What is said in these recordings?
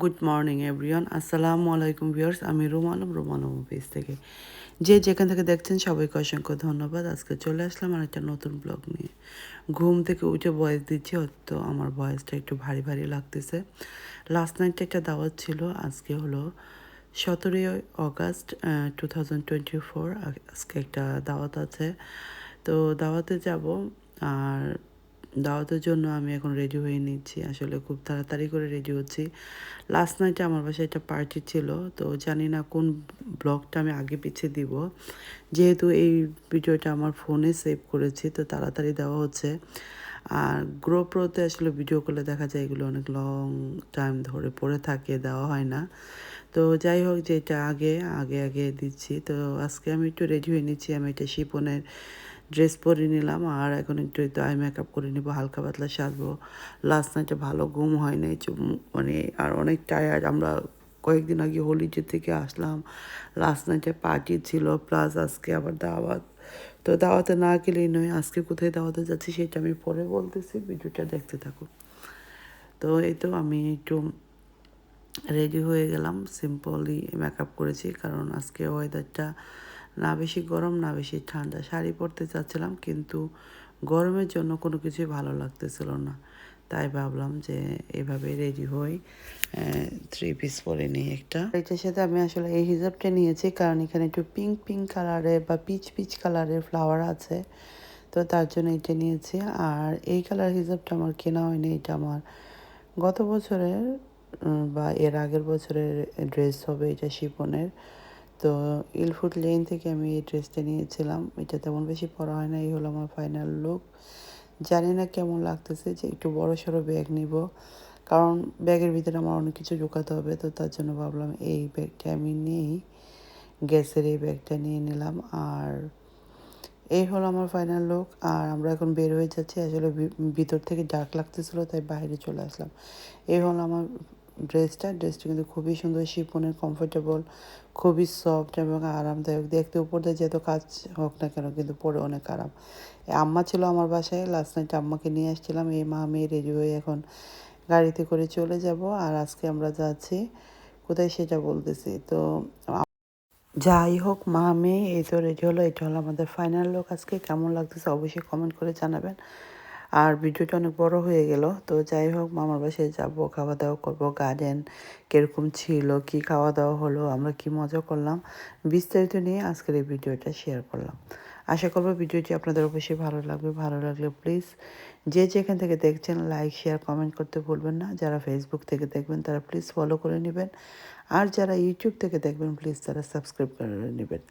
Good morning everyone আসসালামু আলাইকুম viewers আমি রুম আলম রুম আলম পেজ থেকে। যে যেখান থেকে দেখছেন, সবাইকে অসংখ্য ধন্যবাদ। আজকে চলে আসলাম আর একটা নতুন ব্লগ নিয়ে। ঘুম থেকে উঠে ভয়েস দিচ্ছি, হয়তো আমার ভয়েসটা একটু ভারী ভারী লাগতেছে। লাস্ট নাইটে একটা দাওয়াত ছিল, আজকে হলো সতেরোই August two thousand twenty four আজকে একটা দাওয়াত আছে। তো দাওয়াতে যাব, আর দাওয়াতের জন্য আমি এখন রেডি হয়ে নিচ্ছি। আসলে খুব তাড়াতাড়ি করে রেডি হচ্ছি। লাস্ট নাইটে আমার বাসায় একটা পার্টি ছিল, তো জানি না কোন ব্লগটা আমি আগে পিছিয়ে দিব। যেহেতু এই ভিডিওটা আমার ফোনে সেভ করেছি, তো তাড়াতাড়ি দেওয়া হচ্ছে। আর গ্রোপ্রোতে আসলে ভিডিও করলে দেখা যায় এগুলো অনেক লং টাইম ধরে পড়ে থাকে, দেওয়া হয় না। তো যাই হোক যেটা আগে আগে আগে দিচ্ছি। তো আজকে আমি একটু রেডি হয়ে নিচ্ছি। আমি এটা শিপনের ড্রেস পরে নিলাম আর এখন একটু একটু আই মেকআপ করে নিব, হালকা পাতলা সাজবো। লাস্ট নাইটে ভালো ঘুম হয় নাই মানে আর অনেক টায়ার্ড আমরা কয়েকদিন আগে হোলিডে থেকে আসলাম। লাস্ট নাইটে পার্টি ছিল প্লাস আজকে আবার দাওয়াত। তো দাওয়াতে না গেলেই নয়, আজকে কোথায় দাওয়াতে যাচ্ছি সেটা আমি পরে বলতেছি, ভিডিওটা দেখতে থাকুন। তো এই তো আমি একটু রেডি হয়ে গেলাম সিম্পলি মেকআপ করেছি, কারণ আজকে ওয়েদারটা না বেশি গরম, না বেশি ঠান্ডা। শাড়ি পরতে চাচ্ছিলাম, কিন্তু গরমের জন্য কোনো কিছুই ভালো লাগতেছিল না। তাই ভাবলাম যে এভাবে রেডি হই থ্রি পিস পরে নিই একটা। এটার সাথে আমি আসলে এই হিজাবটা নিয়েছি, কারণ এখানে একটু পিঙ্ক পিঙ্ক কালারের বা পিচ পিচ কালারের ফ্লাওয়ার আছে। তো তার জন্য এটা নিয়েছি। আর এই কালার হিজাবটা আমার কেনা হয়নি, এটা আমার গত বছরের বা এর আগের বছরের ড্রেস হবে এটা শিপনের। তো ইলফুট লেন থেকে আমি এই ড্রেসটা নিয়েছিলাম। এটা তেমন বেশি পরা হয় না, এই হলো আমার ফাইনাল লুক। জানি না কেমন লাগতেছে যে একটু বড় সড়ো ব্যাগ নিব, কারণ ব্যাগের ভিতরে আমার অনেক কিছু ঢোকাতে হবে, তো তার জন্য ভাবলাম এই ব্যাগটা আমি নিই। গ্যাসের এই ব্যাগটা নিয়ে নিলাম, আর এই হলো আমার ফাইনাল লুক। আর আমরা এখন বের হয়ে যাচ্ছি, আসলে ভিতর থেকে ডাক লাগতেছিলো, তাই বাইরে চলে আসলাম। এই হলো আমার ড্রেসটা ড্রেসটা কিন্তু খুবই সুন্দর শিপনের কমফোর্টেবল খুবই সফট এবং আরামদায়ক। দেখতে উপর দিয়ে যত কাজ হোক না কেন কিন্তু পরে অনেক আরাম। আম্মা ছিল আমার বাসায় লাস্ট নাইট আম্মাকে নিয়ে আসছিলাম। এই মা মেয়ে রেডি হয়ে এখন গাড়িতে করে চলে যাব। আর আজকে আমরা যাচ্ছি, কোথায় সেটা বলতেছি। তো যাই হোক, মা মেয়ে এই তো রেডি হলো। এটা হলো আমাদের ফাইনাল লোক আজকে। কেমন লাগতেছে অবশ্যই কমেন্ট করে জানাবেন। আর ভিডিওটা অনেক বড় হয়ে গেল। তো যাই হোক, মামার বাসায় যাব খাওয়া দাওয়া করব গার্ডেন কীরকম ছিল, কি খাওয়া দাওয়া হলো, আমরা কি মজা করলাম, বিস্তারিত নিয়ে আজকের এই ভিডিওটা শেয়ার করলাম। আশা করব ভিডিওটি আপনাদের অবশ্যই ভালো লাগবে। ভালো লাগলে প্লিজ যে যেখান থেকে দেখছেন লাইক শেয়ার কমেন্ট করতে ভুলবেন না। যারা ফেসবুক থেকে দেখবেন, তারা প্লিজ ফলো করে নেবেন। আর যারা ইউটিউব থেকে দেখবেন প্লিজ তারা সাবস্ক্রাইব করে নেবেন।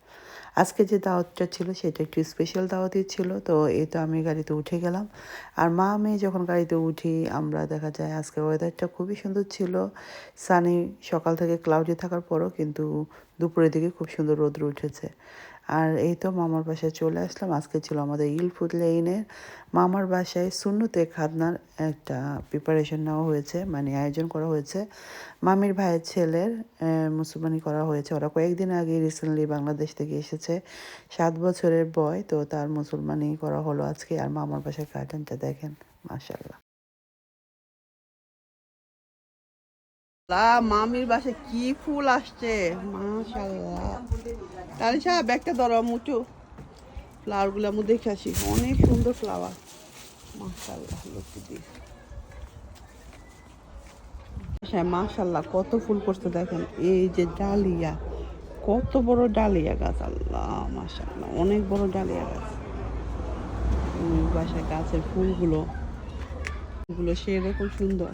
আজকে যে দাওয়াতটা ছিল সেটা একটু স্পেশাল দাওয়াতই ছিল, তো এই তো আমি গাড়িতে উঠে গেলাম। আর মা, আমি যখন গাড়িতে উঠি, আমরা দেখা যায় আজকে ওয়েদারটা খুবই সুন্দর ছিল। সানি সকাল থেকে ক্লাউডি থাকার পরও কিন্তু দুপুরের দিকে খুব সুন্দর রোদ্র উঠেছে। আর এই তো মামার বাসায় চলে আসলাম। আজকে ছিল আমাদের ইলফুড লেইনের মামার বাসায় শূন্যতে খাদনার একটা প্রিপারেশন নেওয়া হয়েছে মানে আয়োজন করা হয়েছে। মামির ভাইয়ের ছেলের মুসলমানি করা হয়েছে। ওরা কয়েকদিন আগে রিসেন্টলি বাংলাদেশ থেকে এসেছে। সাত বছরের বয় তো তার মুসলমানি করা হলো আজকে। আর মামার বাসায় গার্ডেনটা দেখেন মাশাল্লাহ লা, মামির বাসে কি ফুল আসছে? মাশাল্লাহ তালিশা ব্যাগটা ধরো, মুচু। ফ্লাওয়ারগুলো আমি দেখে আসি। অনেক সুন্দর ফ্লাওয়ার। মাশাল্লাহ লক্ষ্মী দি। হ্যাঁ মাশাল্লাহ কত ফুল করছে দেখেন। এই যে ডালিয়া, কত বড় ডালিয়া গাছ, আল্লাহ মাশাল্লাহ অনেক বড় ডালিয়া গাছ। বাসায় গাছের ফুলগুলো ফুলগুলো সেরকম সুন্দর।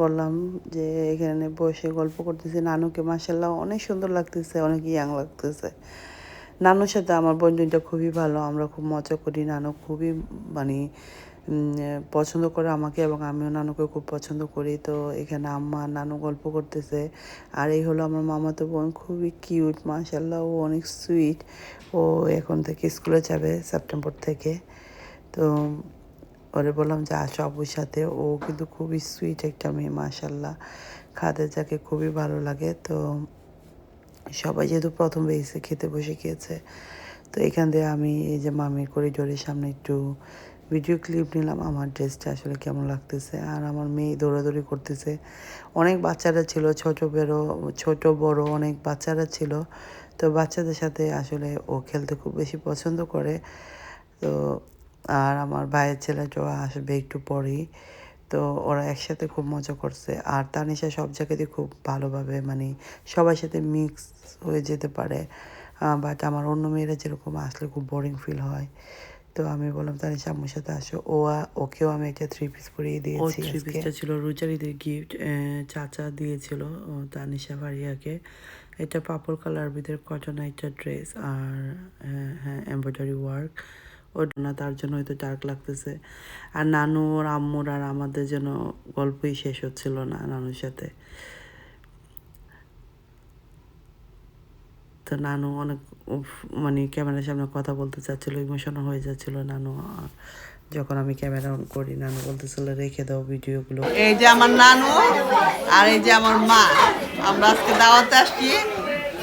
বললাম যে এখানে বসে গল্প করতেছি। নানুকে মাসাল্লাহ অনেক সুন্দর লাগতেছে, অনেক ইয়াং লাগতেছে। নানুর সাথে আমার বন্ধুটা খুবই ভালো, আমরা খুব মজা করি। নানু খুবই মানে পছন্দ করে আমাকে এবং আমিও নানুকে খুব পছন্দ করি। তো এখানে আম্মা নানু গল্প করতেছে। আর এই হলো আমার মামাতো বোন, খুবই কিউট মাশাল্লাহ ও অনেক সুইট। ও এখন থেকে স্কুলে যাবে সেপ্টেম্বর থেকে। তো ওরে বললাম, যে আসো আবুর সাথে। ও কিন্তু খুবই সুইট একটা মেয়ে মাশাল্লাহ খাদের যাকে খুবই ভালো লাগে। তো সবাই যেহেতু প্রথম বেসে খেতে বসে গিয়েছে তো এখান দিয়ে আমি এই যে মামির করিডোরের সামনে একটু ভিডিও ক্লিপ নিলাম। আমার ড্রেসটা আসলে কেমন লাগতেছে? আর আমার মেয়ে দৌড়াদৌড়ি করতেছে। অনেক বাচ্চারা ছিল, ছোট বড় ছোট বড় অনেক বাচ্চারা ছিল। তো বাচ্চাদের সাথে আসলে ও খেলতে খুব বেশি পছন্দ করে। তো আর আমার ভাইয়ের ছেলে ছেলেটাও আসবে একটু পরেই। তো ওরা একসাথে খুব মজা করছে। আর তানিশা সব জায়গাতে খুব ভালোভাবে মানে সবার সাথে মিক্স হয়ে যেতে পারে। বাট আমার অন্য মেয়েরা যেরকম আসলে খুব বোরিং ফিল হয়। তো আমি বললাম তানিশা আম্মুর সাথে আসো। ও ওকেও আমি একটা থ্রি পিস পরিয়ে দিয়েছি থ্রি পিসটা ছিল রুচারিদের গিফট চাচা দিয়েছিল তানিশা ভারিয়াকে। এটা পার্পল কালার ভিতরে কটন একটা ড্রেস আর হ্যাঁ এমব্রয়ডারি ওয়ার্ক ওটা না তার জন্য হয়তো ডার্ক লাগতেছে। আর নানু ওর আম্মুর আর আমাদের যেন গল্পই শেষ হচ্ছিল না নানুর সাথে। তো নানু অনেক মানে ক্যামেরার সামনে কথা বলতে চাচ্ছিল ইমোশনাল হয়ে যাচ্ছিল নানু। যখন আমি ক্যামেরা অন করি, নানু বলতেছিল, রেখে দাও ভিডিওগুলো। এই যে আমার নানু আর এই যে আমার মা। আমরা আজকে দাওয়াতে আসছি।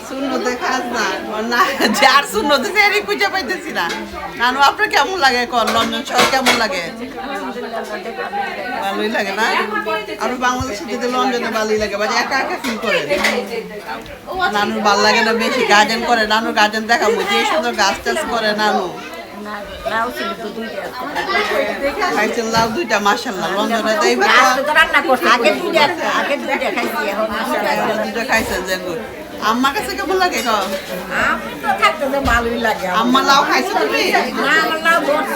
শূন্যতে খাস না না যার শূন্যতে সে এরই খুঁজে পাইতেছি না। নানু আপনার কেমন লাগে? কর লন্ডন শহর কেমন লাগে? ভালোই লাগে না? আর বাংলাদেশে যদি লন্ডনে ভালোই লাগে মানে একা একা ফিল করে। নানুর ভালো লাগে না বেশি গার্জেন করে নানুর গার্জেন দেখাবো যে সুন্দর গাছ টাছ করে নানু। খাইছেন লাউ দুইটা মাসাল্লাহ লন্ডনে তাই আগে দুইটা খাইছেন জেঙ্গু আম্মা কাছে কেমন লাগে কও আমি তো থাকতে তো ভালোই লাগে। আম্মা লাউ খাইছো তুমি? না আমার লাউ বহুত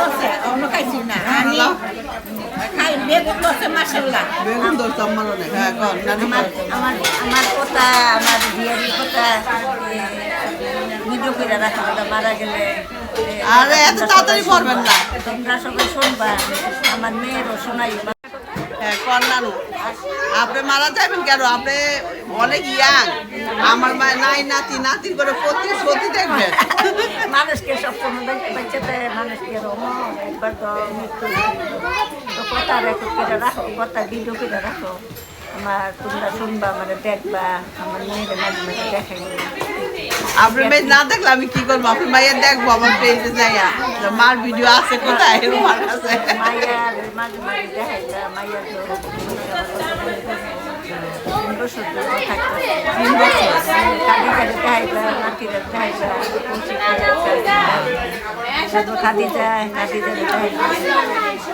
অন্য খাইছি না। আমি খাই বেগুন আম্মার অনেক। হ্যাঁ কর নানু আমার কর। আমার আমার কথা আমার বিয়ের কথা ভিডিও করে রাখা ওটা মারা গেলে আরে এত তাড়াতাড়ি করবেন না। তোমরা সবাই শুনবা। আমার মেয়েরও শোনাই হ্যাঁ আপনি মারা যাবেন কেন? আপনি অনেক ইয়াং আমার মায়ের নাই নাতি নাতি করে প্রতি সতী দেখবেন। মানুষকে সবসময় দেয় মানুষকে একবার তো মৃত্যু। কথা রেখে রাখো, কথা ভিডিও রাখো। আমার তোমরা শুনবা মানে দেখবা আমার মেয়েদের মাঝে মাঝে দেখাই আপনার মেয়ে না দেখলে আমি কি করব? আপনার মায়ের দেখব আমার পেজে যাইয়া। যে মার ভিডিও আছে কোথায়? মার কাছে মায়ের মাঝে মাঝে দেখাইবা মায়ের তিন বছর ধরে থাকতে তিন বছর কাঁদি কাঁদি দেখাইবা নাতিরা দেখাইবা শুধু খাদি যায় খাদি যায়। দেখাইবা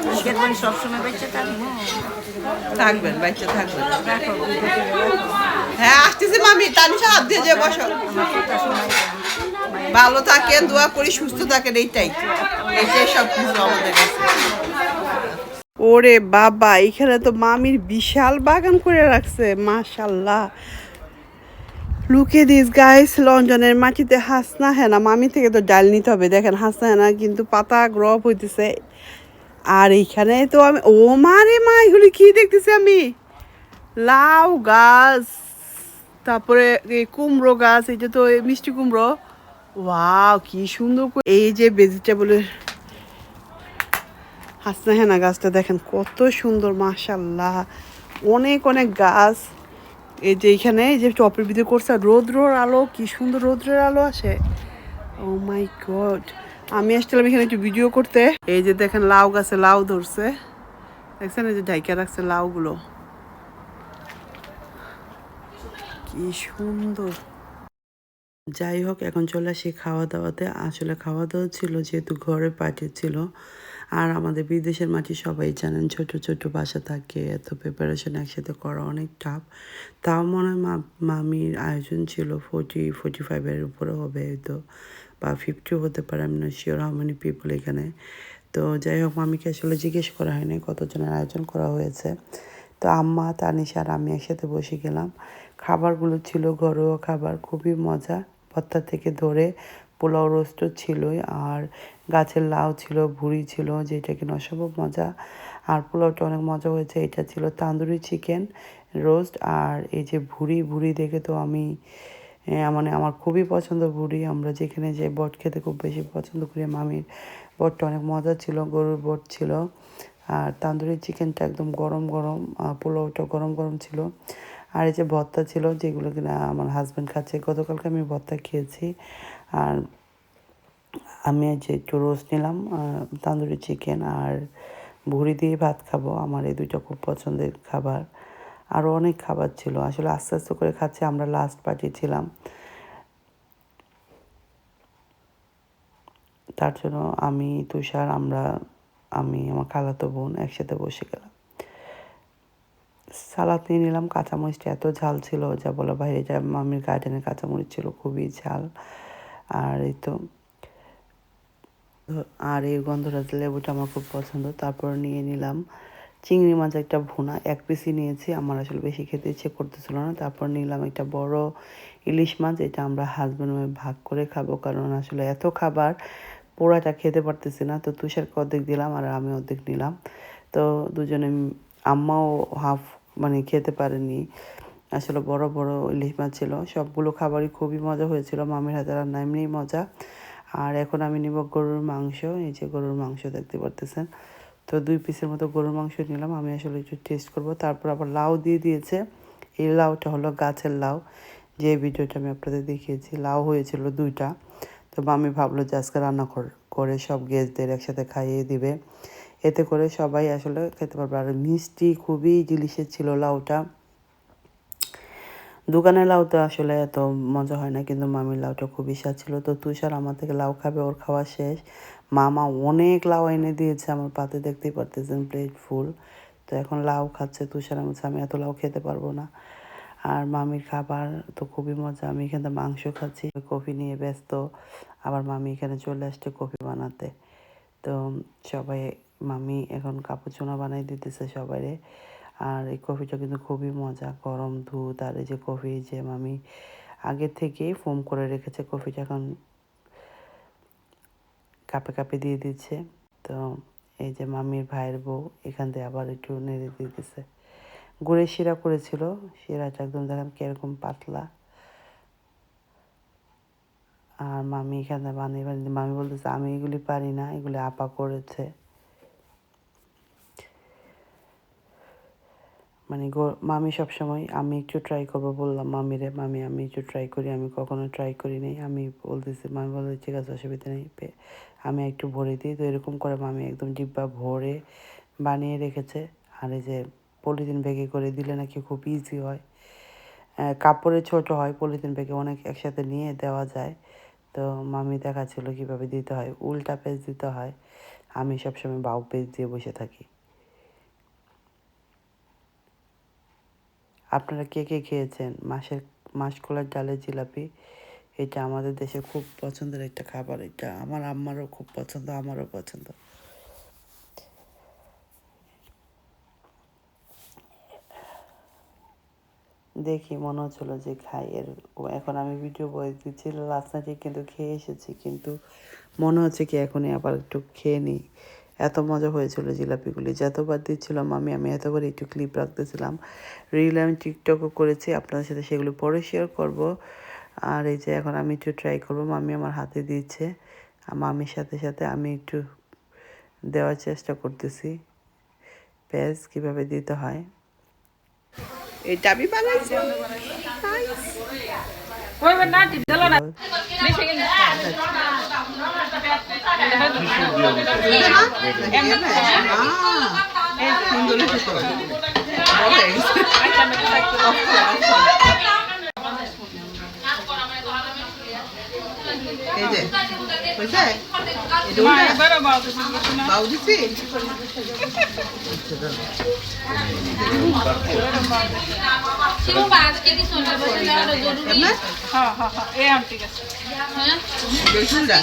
নিজের বোন সবসময় বেঁচে থাকব। থাকবেন বাচ্চা থাকবেন। হ্যাঁ আসতেছি মামি দিয়ে যে বসো। ভালো থাকেন, দোয়া করি, সুস্থ থাকেন, এইটাই। এইটাই সব কিছু আমাদের কাছে। ওরে বাবা, এখানে তো মামির বিশাল বাগান করে রাখছে, মাশাল্লাহ। লুকে দিস গাইস লঞ্জনের মাটিতে হাসনা হ্যাঁ না মামি থেকে তো ডাল নিতে হবে। দেখেন, হাসনা হ্যাঁ কিন্তু পাতা গ্রপ হইতেছে। আর এইখানে তো আমি ও মারে মা, এগুলি কি দেখতেছি আমি? লাউ গাছ, তারপরে এই কুমড়ো গাছ, এই যে তো মিষ্টি কুমড়ো। ওয়াও, কি সুন্দর এই যে ভেজিটেবলের হাসনা হেনা গাছটা দেখেন, কত সুন্দর মাশাল্লাহ অনেক অনেক গাছ। এই যে এইখানে, এই যে টপের ভিতরে করছে রৌদ্রর আলো, কি সুন্দর রৌদ্রের আলো আসে। ও মাই গড আমি আসছিলাম এখানে একটু ভিডিও করতে। এই যে দেখেন লাউ গাছে লাউ ধরছে। দেখছেন এই যে ঢাইকা রাখছে লাউগুলো। কি সুন্দর। যাই হোক, এখন চলে আসি খাওয়া দাওয়াতে আসলে খাওয়া দাওয়া ছিল, যেহেতু ঘরে পার্টি ছিল। আর আমাদের বিদেশের মাটি সবাই জানেন, ছোট ছোট বাসা থাকে। এত প্রিপারেশন একসাথে করা অনেক টাফ তাও মনে হয় মামির আয়োজন ছিল ফোর্টি ফোর্টি ফাইভের উপরে হবে তো বা ফিফটিও হতে পারে আমি না শিওর হাউ মেনি পিপল এখানে। তো যাই হোক, মামিকে আসলে জিজ্ঞেস করা হয়নি কতজনের আয়োজন করা হয়েছে। তো আম্মা, তানিশা আর আমি একসাথে বসে গেলাম। খাবারগুলো ছিল ঘরোয়া খাবার, খুবই মজা। ভর্তা থেকে ধরে পোলাও রোস্টও ছিলই, আর গাছের লাউ ছিল, ভুড়ি ছিল, যেটা কিনা অসম্ভব মজা। আর পোলাওটা অনেক মজা হয়েছে, এটা ছিল তান্দুরি চিকেন রোস্ট আর এই যে ভুড়ি ভুড়ি দেখে তো আমি মানে আমার খুবই পছন্দ ভুড়ি আমরা যেখানে যে বট খেতে খুব বেশি পছন্দ করি। মামির বটটা অনেক মজা ছিল, গরুর বট ছিল। আর তান্দুরি চিকেনটা একদম গরম গরম পোলাওটা গরম গরম ছিল। আর এই যে ভর্তা ছিল, যেগুলো কিনা আমার হাজব্যান্ড খাচ্ছে। গতকালকে আমি ভর্তা খেয়েছি। আর আমি আজ একটু রোস্ট নিলাম তান্দুরি চিকেন আর ভুড়ি দিয়ে ভাত খাব। আমার এই দুইটা খুব পছন্দের খাবার। আরও অনেক খাবার ছিল। আসলে আস্তে আস্তে করে খাচ্ছি, আমরা লাস্ট পার্টি ছিলাম। তার জন্য আমি, তুষার, আমরা, আমি, আমার খালাতো বোন একসাথে বসে গেলাম। সালাদ নিয়ে নিলাম, কাঁচামরিচটা এত ঝাল ছিল যা বলা বাইরে যা মামির গার্ডেনের কাঁচামরিচ ছিল, খুবই ঝাল। আর এই তো, আর এই গন্ধরাজ লেবুটা আমার খুব পছন্দ। তারপর নিয়ে নিলাম চিংড়ি মাছ একটা ভুনা। এক পিসই নিয়েছি, আমার আসলে বেশি খেতে ইচ্ছে করতেছিল না। তারপর নিলাম একটা বড় ইলিশ মাছ, এটা আমরা হাজব্যান্ড ভাগ করে খাব, কারণ আসলে এত খাবার পোড়াটা খেতে পারতেছি না। তো তুষারকে অর্ধেক দিলাম আর আমি অর্ধেক নিলাম। তো দুজনে আম্মাও হাফ মানে খেতে পারেনি। আসলে বড় বড় ইলিশ মাছ ছিল। সবগুলো খাবারই খুবই মজা হয়েছিল। মামির হাতে রান্না এমনিই মজা। আর এখন আমি নিব গরুর মাংস। এই যে গরুর মাংস দেখতে পারতেছেন। তো দুই পিসের মতো গরুর মাংস নিলাম, আমি আসলে একটু টেস্ট করব। তারপর আবার লাউ দিয়ে দিয়েছে। এই লাউটা হলো গাছের লাউ। যে ভিডিওটা আমি আপনাদের দেখিয়েছি, লাউ হয়েছিল দুইটা। তো মামি ভাবলো যে আজকে রান্না কর- সব গেস্টদের একসাথে খাইয়ে দিবে। এতে করে সবাই আসলে খেতে পারবে। আর মিষ্টি খুবই ডিলিশিয়াস ছিল লাউটা। দোকানের লাউ তো আসলে এত মজা হয় না, কিন্তু মামির লাউটা খুবই স্বাদ ছিল। তো তুষার আমার থেকে লাউ খাবে, ওর খাওয়া শেষ। মামা অনেক লাউ এনে দিয়েছে আমার পাতে, দেখতেই পারতেছেন প্লেট ফুল তো এখন লাউ খাচ্ছে তুষার আমি আমি এত লাউ খেতে পারব না। আর মামির খাবার তো খুবই মজা, আমি এখানে মাংস খাচ্ছি, কফি নিয়ে ব্যস্ত। আবার মামি এখানে চলে আসছে কফি বানাতে। তো সবাই, মামি এখন কাপুচুনা বানাই দিতেছে সবাইরে। আর এই কফিটা কিন্তু খুবই মজা, গরম দুধ আর এই যে কফি যে মামি আগে থেকেই ফোম করে রেখেছে কফিটা এখন কাপে কাপে দিয়ে দিচ্ছে। তো এই যে মামির ভাইয়ের বউ এখান দিয়ে আবার একটু নেড়ে দিয়ে দিতেছে গুড়ের শিরা করেছিল, শিরাটা একদম দেখেন কীরকম পাতলা। আর মামি এখানে বানিয়ে বানিয়ে, মামি বলতেছে, আমি এগুলি পারি না, এগুলি আপা করেছে। মানে মামি সবসময়, আমি একটু ট্রাই করব। বললাম মামিরে মামি, আমি একটু ট্রাই করি। আমি কখনো ট্রাই করি নাই। আমি বলতেছি, মামি বলতে ঠিক আছে, অসুবিধা নেই। আমি একটু ভরে দিই। তো এরকম করে মামি একদম ডিব্বা ভরে বানিয়ে রেখেছে। আর এই যে পলিথিন ব্যাগে করে দিলে নাকি খুব ইজি হয়। কাপড়ে ছোট হয়, পলিথিন ব্যাগে অনেক একসাথে নিয়ে দেওয়া যায়। তো মামি দেখাচ্ছিল কীভাবে দিতে হয়। উল্টা পেজ দিতে হয়। আমি সবসময় বাউ পেজ দিয়ে বসে থাকি। আপনারা কে কে খেয়েছেন? মাসের মাসকলার ডালের জিলাপি, এটা আমাদের দেশে খুব পছন্দের একটা খাবার। এটা আমার আম্মারও খুব পছন্দ, আমারও পছন্দ। দেখি, মনে হচ্ছিল যে খাই। এর এখন আমি ভিডিও বয়স দিচ্ছি লাস্ট নাইটে কিন্তু খেয়ে এসেছি, কিন্তু মনে হচ্ছে কি এখনই আবার একটু খেয়ে নিই। এত মজা হয়েছিল জিলাপিগুলি। যতবার দিচ্ছিলাম আমি আমি এতবার একটু ক্লিপ রাখতেছিলাম। রিল আমি টিকটকও করেছি, আপনাদের সাথে সেগুলো পরে শেয়ার করব। আর এই যে এখন আমি একটু ট্রাই করব, মামি আমার হাতে দিচ্ছে। মামির সাথে সাথে আমি একটু দেওয়ার চেষ্টা করতেছি। পেঁয়াজ কীভাবে দিতে হয়। এটা আমি বানাইছি? সুন্দর হয়েছে তো। বড় হয়ে গেছে। এই যে হয়েছে? বাউ দিছি এমনে? রসুনটা?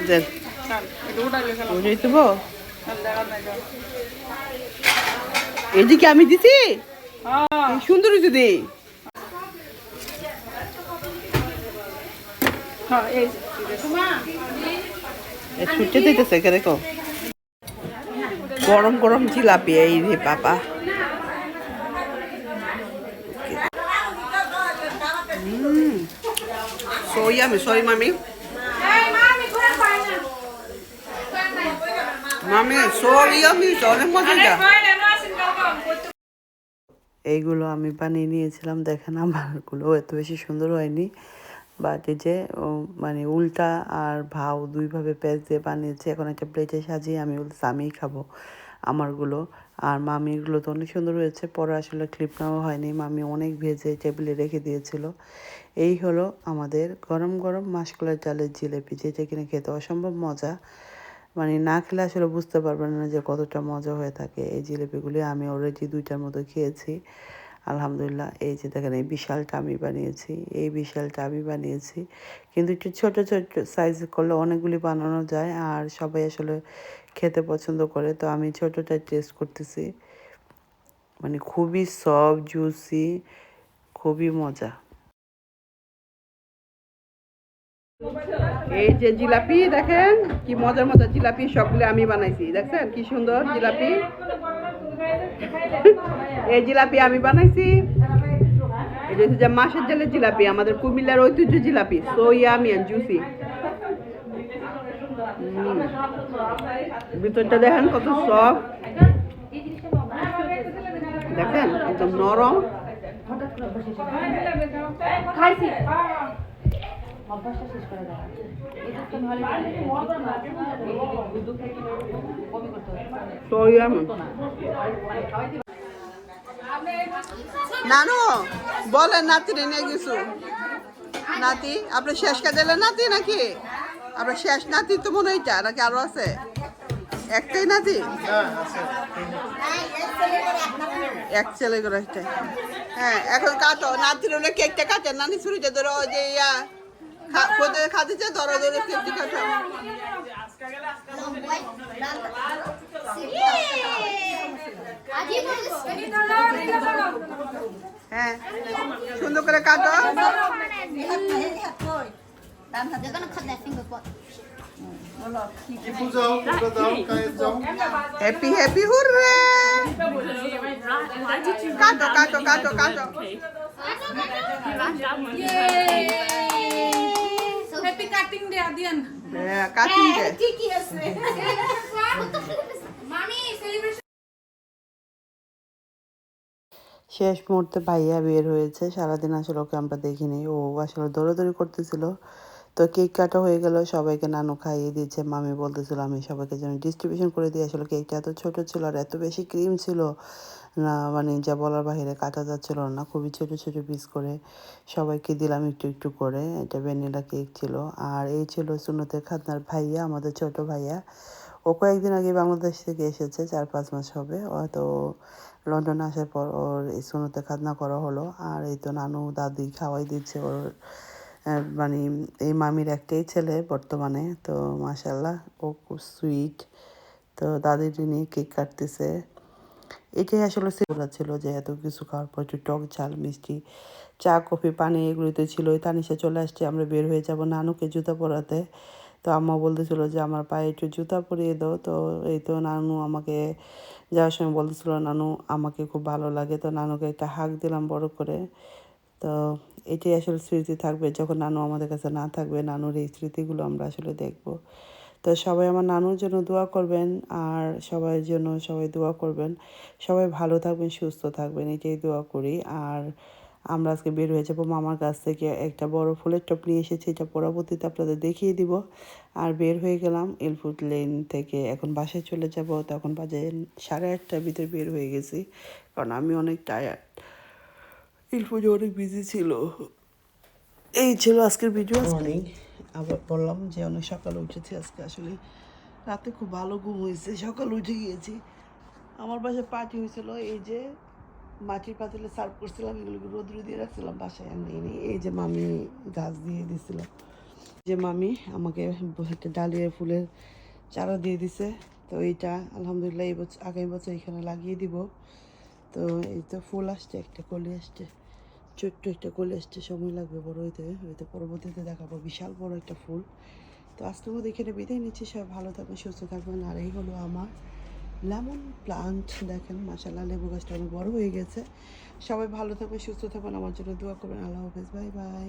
Good. আমি। এদিকে আমি দিছি? সুন্দর হয়েছে দি এ ছুটে দিতেছে কে দেখো। গরম গরম জিলাপি, এই রে বাবা। সো ইয়ামি সরি মামি। মামি অনেক মজা এইগুলো আমি বানিয়ে নিয়েছিলাম, দেখেন আমারগুলো এত বেশি সুন্দর হয়নি। বাট এই যে মানে উল্টা আর ভাও দুইভাবে পেঁয়াজ দিয়ে বানিয়েছে, এখন একটা প্লেটে সাজিয়ে আমি বলছি আমিই খাব আমারগুলো। আর মামিগুলো তো অনেক সুন্দর হয়েছে, পরে আসলে ক্লিপ নেওয়া হয়নি, মামি অনেক ভেজে টেবিলে রেখে দিয়েছিল। এই হলো আমাদের গরম গরম মাসকলার চালের জিলেপি, যেটা কিনা খেতে অসম্ভব মজা। মানে না খেলে আসলে বুঝতে পারবেন না যে কতটা মজা হয়ে থাকে এই জিলিপিগুলি। আমি অলরেডি দুইটার মতো খেয়েছি। আলহামদুলিল্লাহ, এই যে দেখেন এই বিশালটা আমি বানিয়েছি, এই বিশালটা আমি বানিয়েছি। কিন্তু একটু ছোট ছোট সাইজ করলে অনেকগুলি বানানো যায় আর সবাই আসলে খেতে পছন্দ করে। তো আমি ছোটটা টেস্ট করতেছি। মানে খুবই সফট জুসি খুবই মজা। এই যে জিলাপি, দেখেন কি মজার মজার জিলাপি সবগুলো আমি বানাইছি, দেখছেন? কি সুন্দর জিলাপি। এই জিলাপি আমি বানাইছি। যে মাসের জেলের জিলাপি, আমাদের কুমিল্লার ঐতিহ্য jalebi so yummy and juicy ভিতরটা দেখেন কত সফট দেখেন, একদম নরম। সো ইয়ামি নানু বলেন নাতি নিয়ে কিছু নাতি আপনার শেষ কাজে নাতি নাকি? আপনার শেষ নাতি তো মনে হইটা নাকি আরও আছে? একটাই নাতি? এক ছেলে করে হ্যাঁ এখন কাটো। নাতির হলে কেকটা কাটে। নানি ছুরিটা ধরো যে ইয়া খা- কোথায় খাতেছে ধরো ধরে কেকটা কাটো হ্যাঁ সুন্দর করে কাটো. হ্যাপি হ্যাপি হুররে কাটো কাটো কাটো কাটো Day, হ্যাঁ কাটিং দে। Mommy, celebration. শেষ মুহূর্তে ভাইয়া বের হয়েছে। সারাদিন আসলে ওকে আমরা দেখিনি। ও আসলে দৌড়াদৌড়ি করতেছিল। তো কেক কাটা হয়ে গেল সবাইকে নানু খাইয়ে দিয়েছে। মামি বলতেছিল আমি সবাইকে যেন ডিস্ট্রিবিউশন করে দিই। আসলে কেকটা এত ছোট ছিল আর এত বেশি ক্রিম ছিল। না মানে যা বলার বাইরে কাটা যাচ্ছিল না। খুবই ছোট ছোট পিস করে সবাইকে দিলাম একটু একটু করে। এটা ভ্যানিলা কেক ছিল। আর এই ছিল সুনতের খাতনার ভাইয়া, আমাদের ছোট ভাইয়া। ও কয়েকদিন আগে বাংলাদেশ থেকে এসেছে, চার পাঁচ মাস হবে। ও তো লন্ডনে আসার পর ওর এই সোনোতে খাতনা করা হলো। আর এই তো নানু দাদি খাওয়াই দিচ্ছে ওর মানে এই মামির একটাই ছেলে বর্তমানে। তো মাশাল্লাহ ও খুব সুইট তো দাদির নিয়ে কেক কাটতেছে। এটাই আসলে সেগুলো ছিল যে এত কিছু খাওয়ার পর একটু টক ঝাল, মিষ্টি, চা, কফি, পানি এগুলিতে ছিল। তানিশা চলে আসছে, আমরা বের হয়ে যাব নানুকে জুতা পরাতে। তো আম্মা বলতেছিল যে, আমার পায়ে একটু জুতা পরিয়ে দাও। তো এই তো নানু আমাকে যাওয়ার সময় বলতেছিল, নানু, আমাকে খুব ভালো লাগে। তো নানুকে একটা হাক দিলাম বড় করে। তো এটাই আসলে স্মৃতি থাকবে। যখন নানু আমাদের কাছে না থাকবে, নানুর এই স্মৃতিগুলো আমরা আসলে দেখব। তো সবাই আমার নানুর জন্য দোয়া করবেন আর সবার জন্য সবাই দোয়া করবেন। সবাই ভালো থাকবেন, সুস্থ থাকবেন, এটাই দোয়া করি। আর আমরা আজকে বের হয়ে যাব মামার কাছ থেকে। একটা বড় ফুলের টপ নিয়ে এসেছি, এটা পরবর্তীতে আপনাদের দেখিয়ে দিব। আর বের হয়ে গেলাম এলফুট লেন থেকে। এখন বাসায় চলে যাব। তখন বাজে সাড়ে আটটার ভিতরে বের হয়ে গেছি। কারণ আমি অনেক টায়ার্ড এলফুটে অনেক বিজি ছিল। এই ছিল আজকের ভিডিও মর্নিং আবার বললাম যে অনেক সকালে উঠেছি, আজকে আসলে রাতে খুব ভালো ঘুম হয়েছে, সকালে উঠে গিয়েছি। আমার বাসায় পার্টি হয়েছিল, এই যে মাটির পাতিলে সার্ভ করছিলাম, এগুলোকে রোদ্রে দিয়ে রাখছিলাম, বাসায় আমি নিয়ে এই যে মামি গাছ দিয়ে দিছিল। যে মামি আমাকে একটা ডালিয়া ফুলের চারা দিয়ে দিছে, তো এইটা আলহামদুলিল্লাহ এই বছর আগামী বছর এখানে লাগিয়ে দিব। তো এই তো ফুল আসছে, একটা কলি আসছে। ছোট্ট একটা কলি আসছে সময় লাগবে, বড় হইতে হয়তো পরবর্তীতে দেখাবো। বিশাল বড় একটা ফুল। তো আজ মধ্যে এখানে বিদায় নিচ্ছি। সবাই ভালো থাকবেন, সুস্থ থাকবেন। আর এই হলো আমার লেমন প্লান্ট দেখেন মাসাল্লাহ লেবু গাছটা অনেক বড় হয়ে গেছে। সবাই ভালো থাকবে সুস্থ থাকবেন। আমার জন্য দোয়া করবেন। আল্লাহ হাফেজ। Bye bye.